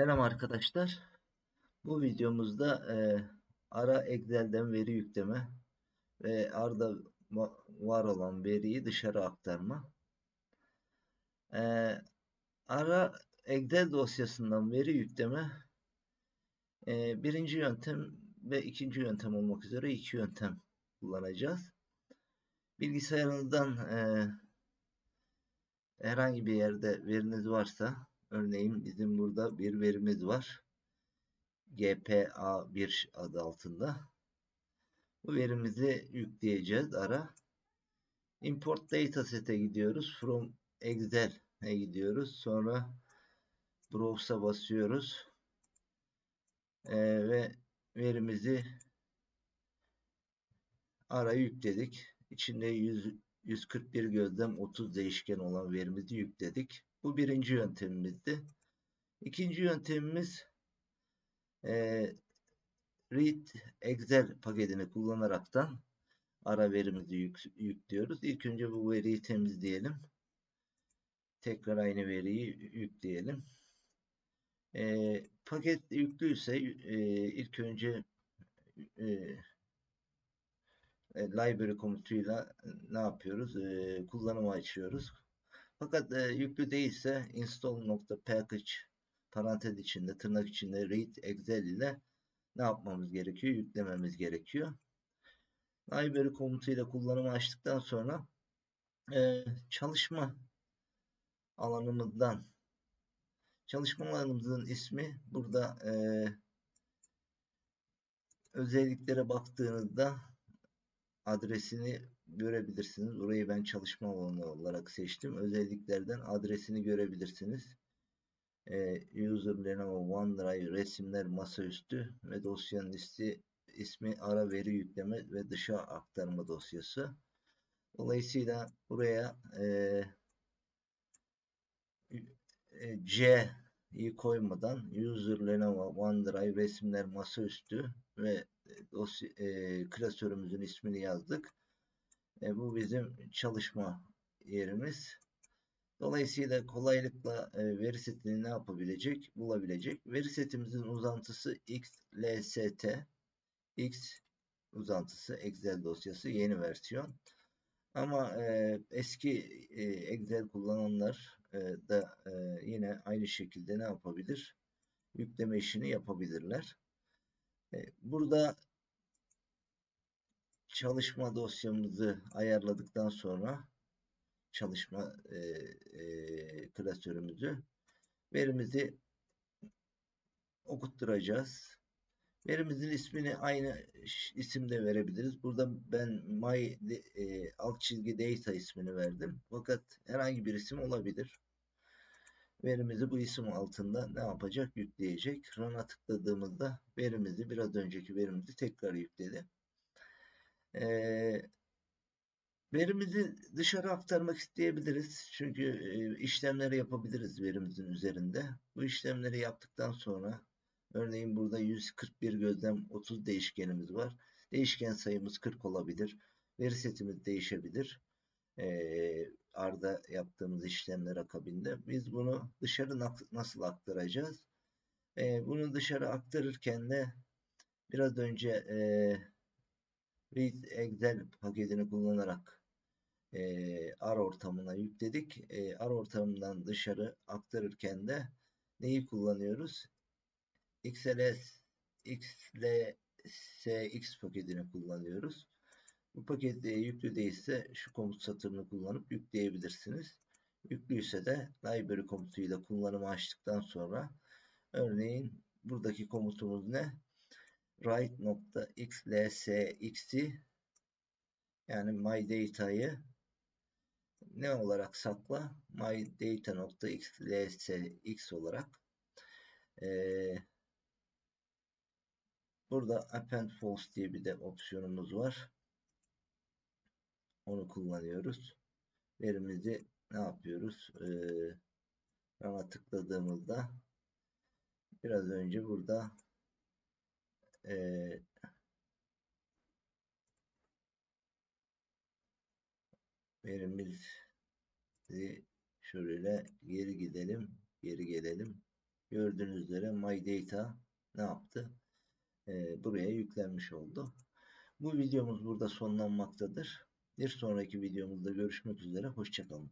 Selam arkadaşlar. Bu videomuzda e, ara Excel'den veri yükleme ve arada var olan veriyi dışarı aktarma. E, ara Excel dosyasından veri yükleme e, birinci yöntem ve ikinci yöntem olmak üzere iki yöntem kullanacağız. Bilgisayarınızdan e, herhangi bir yerde veriniz varsa Örneğin bizim burada bir verimiz var. GPA1 adı altında. Bu verimizi yükleyeceğiz ara. Import dataset'e gidiyoruz. From Excel'e gidiyoruz. Sonra Browse'a basıyoruz. Ee, ve verimizi ara yükledik. İçinde 100, 141 gözlem 30 değişken olan verimizi yükledik. Bu birinci yöntemimizdi. İkinci yöntemimiz e, read excel paketini kullanaraktan ara verimizi yük, yüklüyoruz. İlk önce bu veriyi temizleyelim. Tekrar aynı veriyi yükleyelim. E, paket yüklüyse e, ilk önce e, e library komutuyla ne yapıyoruz? E, kullanımı açıyoruz. Fakat e, yüklü değilse install.package parantez içinde tırnak içinde read excel ile ne yapmamız gerekiyor? Yüklememiz gerekiyor. Library komutuyla kullanımı açtıktan sonra e, çalışma alanımızdan çalışma alanımızın ismi burada e, özelliklere baktığınızda adresini görebilirsiniz. Orayı ben çalışma alanı olarak seçtim. Özelliklerden adresini görebilirsiniz. Ee, user Lenovo OneDrive resimler masaüstü ve dosyanın listi ismi ara veri yükleme ve dışa aktarma dosyası. Dolayısıyla buraya e, e, C'yi koymadan user Lenovo OneDrive resimler masaüstü ve dosya, e, klasörümüzün ismini yazdık. E, bu bizim çalışma yerimiz. Dolayısıyla kolaylıkla e, veri setini ne yapabilecek? Bulabilecek. Veri setimizin uzantısı xlst x uzantısı Excel dosyası yeni versiyon. Ama e, eski e, Excel kullananlar e, da e, yine aynı şekilde ne yapabilir? Yükleme işini yapabilirler. E, burada çalışma dosyamızı ayarladıktan sonra çalışma e, e, klasörümüzü verimizi okutturacağız. Verimizin ismini aynı isimde verebiliriz. Burada ben my e, alt çizgi data ismini verdim. Fakat herhangi bir isim olabilir. Verimizi bu isim altında ne yapacak? Yükleyecek. Run'a tıkladığımızda verimizi biraz önceki verimizi tekrar yükledi. E, verimizi dışarı aktarmak isteyebiliriz. Çünkü e, işlemleri yapabiliriz verimizin üzerinde. Bu işlemleri yaptıktan sonra örneğin burada 141 gözlem 30 değişkenimiz var. Değişken sayımız 40 olabilir. Veri setimiz değişebilir. E, arda yaptığımız işlemler akabinde. Biz bunu dışarı nasıl aktaracağız? E, bunu dışarı aktarırken de biraz önce e, Read Excel paketini kullanarak e, R ortamına yükledik. E, R ortamından dışarı aktarırken de neyi kullanıyoruz? XLS XLSX paketini kullanıyoruz. Bu paket yüklü değilse şu komut satırını kullanıp yükleyebilirsiniz. Yüklüyse de library komutuyla kullanımı açtıktan sonra örneğin buradaki komutumuz ne? Write nokta xlsx'i yani my data'yı ne olarak sakla? my data nokta xlsx olarak ee, burada append false diye bir de opsiyonumuz var. Onu kullanıyoruz. Verimizi ne yapıyoruz? Ee, Run'a tıkladığımızda biraz önce burada e, verimizi şöyle geri gidelim geri gelelim gördüğünüz üzere My Data ne yaptı? Ee, buraya yüklenmiş oldu. Bu videomuz burada sonlanmaktadır. Bir sonraki videomuzda görüşmek üzere. Hoşçakalın.